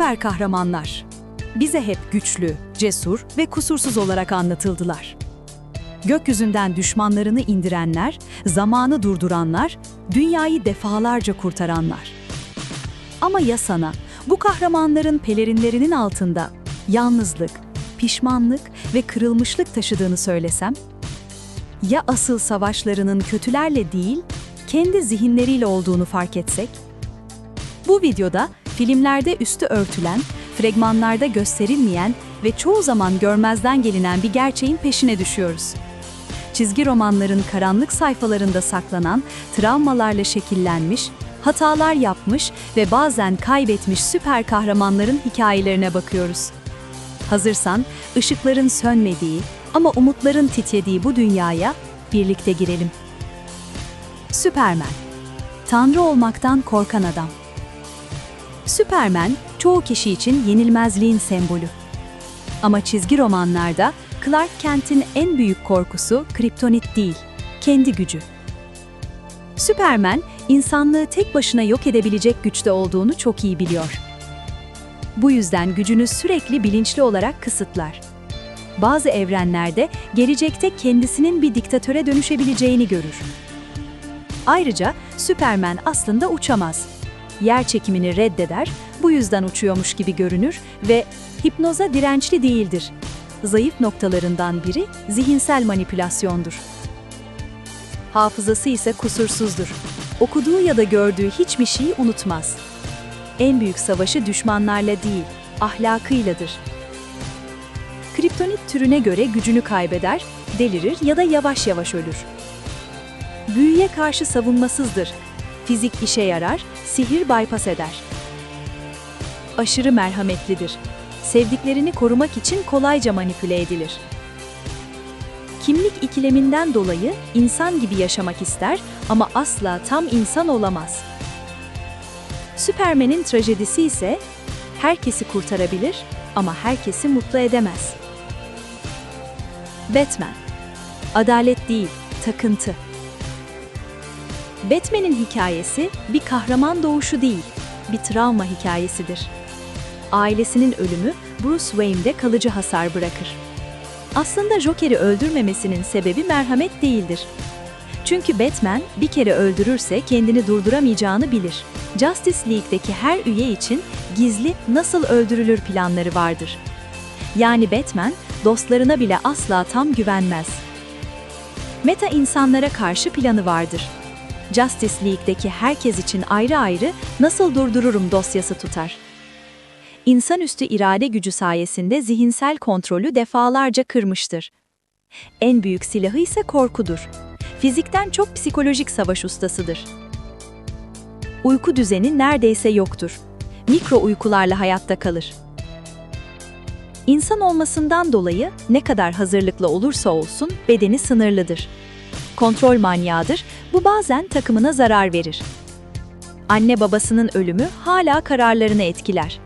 süper kahramanlar. Bize hep güçlü, cesur ve kusursuz olarak anlatıldılar. Gökyüzünden düşmanlarını indirenler, zamanı durduranlar, dünyayı defalarca kurtaranlar. Ama ya sana bu kahramanların pelerinlerinin altında yalnızlık, pişmanlık ve kırılmışlık taşıdığını söylesem? Ya asıl savaşlarının kötülerle değil, kendi zihinleriyle olduğunu fark etsek? Bu videoda filmlerde üstü örtülen, fragmanlarda gösterilmeyen ve çoğu zaman görmezden gelinen bir gerçeğin peşine düşüyoruz. Çizgi romanların karanlık sayfalarında saklanan, travmalarla şekillenmiş, hatalar yapmış ve bazen kaybetmiş süper kahramanların hikayelerine bakıyoruz. Hazırsan, ışıkların sönmediği ama umutların titrediği bu dünyaya birlikte girelim. Süpermen Tanrı olmaktan korkan adam. Süpermen, çoğu kişi için yenilmezliğin sembolü. Ama çizgi romanlarda Clark Kent'in en büyük korkusu kriptonit değil, kendi gücü. Süpermen, insanlığı tek başına yok edebilecek güçte olduğunu çok iyi biliyor. Bu yüzden gücünü sürekli bilinçli olarak kısıtlar. Bazı evrenlerde gelecekte kendisinin bir diktatöre dönüşebileceğini görür. Ayrıca Süpermen aslında uçamaz. Yer çekimini reddeder, bu yüzden uçuyormuş gibi görünür ve hipnoza dirençli değildir. Zayıf noktalarından biri zihinsel manipülasyondur. Hafızası ise kusursuzdur. Okuduğu ya da gördüğü hiçbir şeyi unutmaz. En büyük savaşı düşmanlarla değil, ahlakıyladır. Kriptonit türüne göre gücünü kaybeder, delirir ya da yavaş yavaş ölür. Büyüye karşı savunmasızdır. Fizik işe yarar, sihir bypass eder. Aşırı merhametlidir. Sevdiklerini korumak için kolayca manipüle edilir. Kimlik ikileminden dolayı insan gibi yaşamak ister ama asla tam insan olamaz. Süpermen'in trajedisi ise herkesi kurtarabilir ama herkesi mutlu edemez. Batman Adalet değil, takıntı. Batman'in hikayesi bir kahraman doğuşu değil, bir travma hikayesidir. Ailesinin ölümü Bruce Wayne'de kalıcı hasar bırakır. Aslında Joker'i öldürmemesinin sebebi merhamet değildir. Çünkü Batman bir kere öldürürse kendini durduramayacağını bilir. Justice League'deki her üye için gizli nasıl öldürülür planları vardır. Yani Batman dostlarına bile asla tam güvenmez. Meta insanlara karşı planı vardır. Justice League'deki herkes için ayrı ayrı nasıl durdururum dosyası tutar. İnsanüstü irade gücü sayesinde zihinsel kontrolü defalarca kırmıştır. En büyük silahı ise korkudur. Fizikten çok psikolojik savaş ustasıdır. Uyku düzeni neredeyse yoktur. Mikro uykularla hayatta kalır. İnsan olmasından dolayı ne kadar hazırlıklı olursa olsun bedeni sınırlıdır. Kontrol manyağıdır, bu bazen takımına zarar verir. Anne babasının ölümü hala kararlarını etkiler.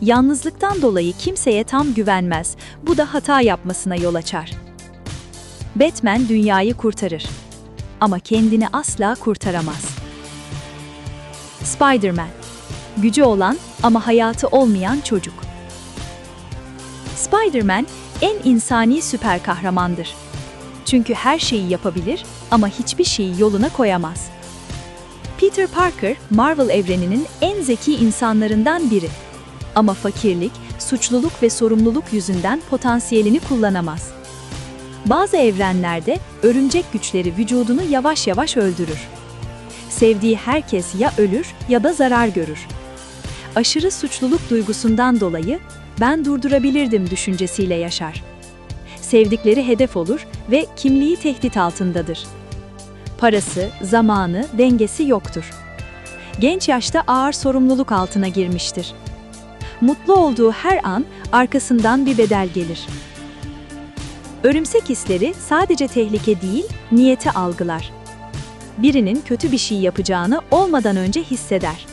Yalnızlıktan dolayı kimseye tam güvenmez, bu da hata yapmasına yol açar. Batman dünyayı kurtarır. Ama kendini asla kurtaramaz. Spider-Man Gücü olan ama hayatı olmayan çocuk. Spider-Man en insani süper kahramandır. Çünkü her şeyi yapabilir ama hiçbir şeyi yoluna koyamaz. Peter Parker, Marvel evreninin en zeki insanlarından biri. Ama fakirlik, suçluluk ve sorumluluk yüzünden potansiyelini kullanamaz. Bazı evrenlerde örümcek güçleri vücudunu yavaş yavaş öldürür. Sevdiği herkes ya ölür ya da zarar görür. Aşırı suçluluk duygusundan dolayı ben durdurabilirdim düşüncesiyle yaşar. Sevdikleri hedef olur ve kimliği tehdit altındadır. Parası, zamanı, dengesi yoktur. Genç yaşta ağır sorumluluk altına girmiştir. Mutlu olduğu her an arkasından bir bedel gelir. Örümsek hisleri sadece tehlike değil, niyeti algılar. Birinin kötü bir şey yapacağını olmadan önce hisseder.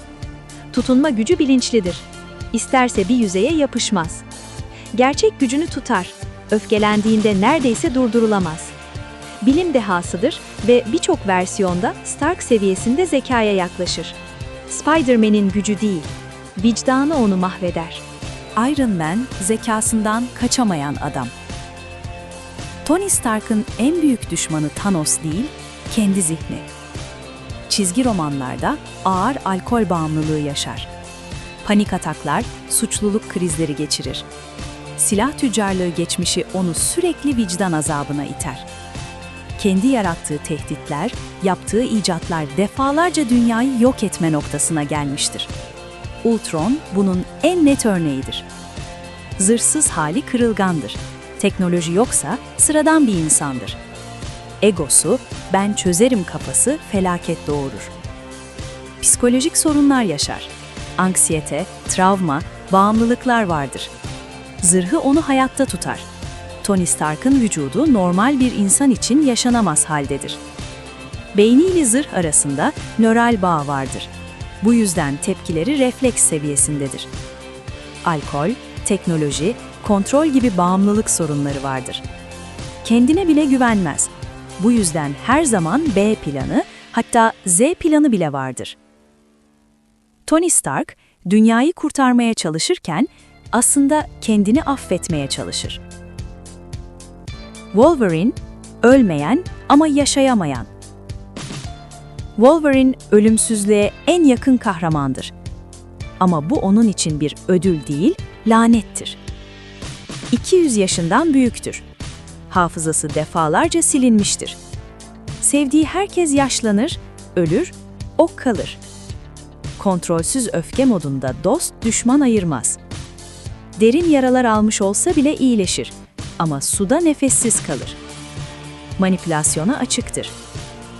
Tutunma gücü bilinçlidir. İsterse bir yüzeye yapışmaz. Gerçek gücünü tutar. Öfkelendiğinde neredeyse durdurulamaz. Bilim dehasıdır ve birçok versiyonda Stark seviyesinde zekaya yaklaşır. Spider-Man'in gücü değil, vicdanı onu mahveder. Iron Man zekasından kaçamayan adam. Tony Stark'ın en büyük düşmanı Thanos değil, kendi zihni. Çizgi romanlarda ağır alkol bağımlılığı yaşar. Panik ataklar, suçluluk krizleri geçirir. Silah tüccarlığı geçmişi onu sürekli vicdan azabına iter. Kendi yarattığı tehditler, yaptığı icatlar defalarca dünyayı yok etme noktasına gelmiştir. Ultron bunun en net örneğidir. Zırhsız hali kırılgandır. Teknoloji yoksa sıradan bir insandır. Egosu, ben çözerim kafası felaket doğurur. Psikolojik sorunlar yaşar. Anksiyete, travma, bağımlılıklar vardır. Zırhı onu hayatta tutar. Tony Stark'ın vücudu normal bir insan için yaşanamaz haldedir. Beyni ile zırh arasında nöral bağ vardır. Bu yüzden tepkileri refleks seviyesindedir. Alkol, teknoloji, kontrol gibi bağımlılık sorunları vardır. Kendine bile güvenmez. Bu yüzden her zaman B planı, hatta Z planı bile vardır. Tony Stark, dünyayı kurtarmaya çalışırken aslında kendini affetmeye çalışır. Wolverine, ölmeyen ama yaşayamayan. Wolverine ölümsüzlüğe en yakın kahramandır. Ama bu onun için bir ödül değil, lanettir. 200 yaşından büyüktür. Hafızası defalarca silinmiştir. Sevdiği herkes yaşlanır, ölür, o kalır. Kontrolsüz öfke modunda dost düşman ayırmaz. Derin yaralar almış olsa bile iyileşir ama suda nefessiz kalır. Manipülasyona açıktır.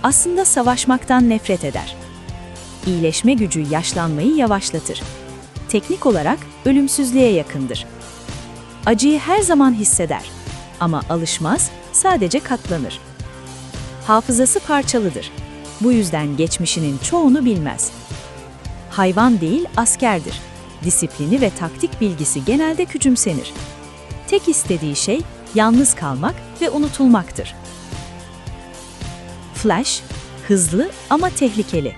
Aslında savaşmaktan nefret eder. İyileşme gücü yaşlanmayı yavaşlatır. Teknik olarak ölümsüzlüğe yakındır. Acıyı her zaman hisseder ama alışmaz, sadece katlanır. Hafızası parçalıdır. Bu yüzden geçmişinin çoğunu bilmez. Hayvan değil, askerdir. Disiplini ve taktik bilgisi genelde küçümsenir. Tek istediği şey yalnız kalmak ve unutulmaktır. Flash, hızlı ama tehlikeli.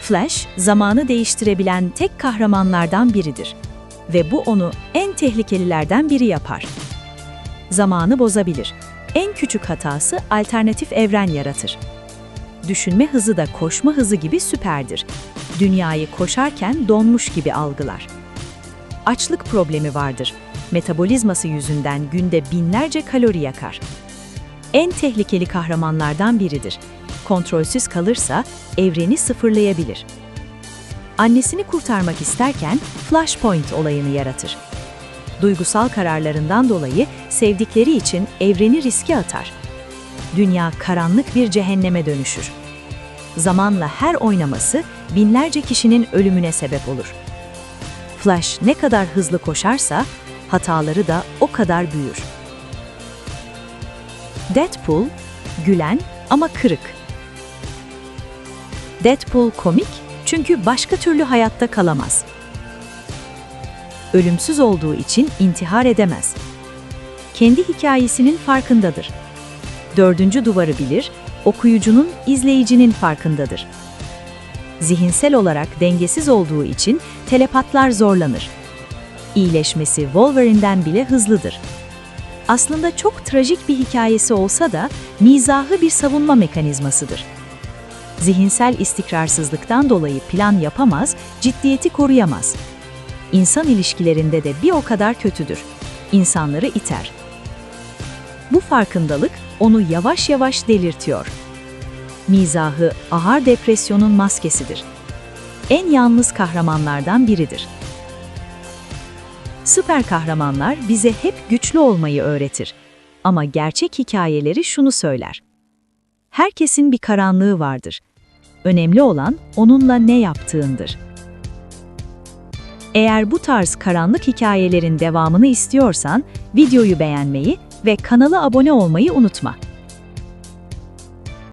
Flash, zamanı değiştirebilen tek kahramanlardan biridir ve bu onu en tehlikelilerden biri yapar. Zamanı bozabilir. En küçük hatası alternatif evren yaratır. Düşünme hızı da koşma hızı gibi süperdir. Dünyayı koşarken donmuş gibi algılar. Açlık problemi vardır. Metabolizması yüzünden günde binlerce kalori yakar. En tehlikeli kahramanlardan biridir. Kontrolsüz kalırsa evreni sıfırlayabilir. Annesini kurtarmak isterken Flashpoint olayını yaratır. Duygusal kararlarından dolayı sevdikleri için evreni riske atar. Dünya karanlık bir cehenneme dönüşür. Zamanla her oynaması binlerce kişinin ölümüne sebep olur. Flash ne kadar hızlı koşarsa hataları da o kadar büyür. Deadpool, gülen ama kırık. Deadpool komik çünkü başka türlü hayatta kalamaz. Ölümsüz olduğu için intihar edemez. Kendi hikayesinin farkındadır. Dördüncü duvarı bilir, okuyucunun, izleyicinin farkındadır. Zihinsel olarak dengesiz olduğu için telepatlar zorlanır. İyileşmesi Wolverine'den bile hızlıdır. Aslında çok trajik bir hikayesi olsa da mizahı bir savunma mekanizmasıdır. Zihinsel istikrarsızlıktan dolayı plan yapamaz, ciddiyeti koruyamaz. İnsan ilişkilerinde de bir o kadar kötüdür. İnsanları iter. Bu farkındalık onu yavaş yavaş delirtiyor. Mizahı ağır depresyonun maskesidir. En yalnız kahramanlardan biridir. Süper kahramanlar bize hep güçlü olmayı öğretir. Ama gerçek hikayeleri şunu söyler. Herkesin bir karanlığı vardır. Önemli olan onunla ne yaptığındır. Eğer bu tarz karanlık hikayelerin devamını istiyorsan videoyu beğenmeyi ve kanala abone olmayı unutma.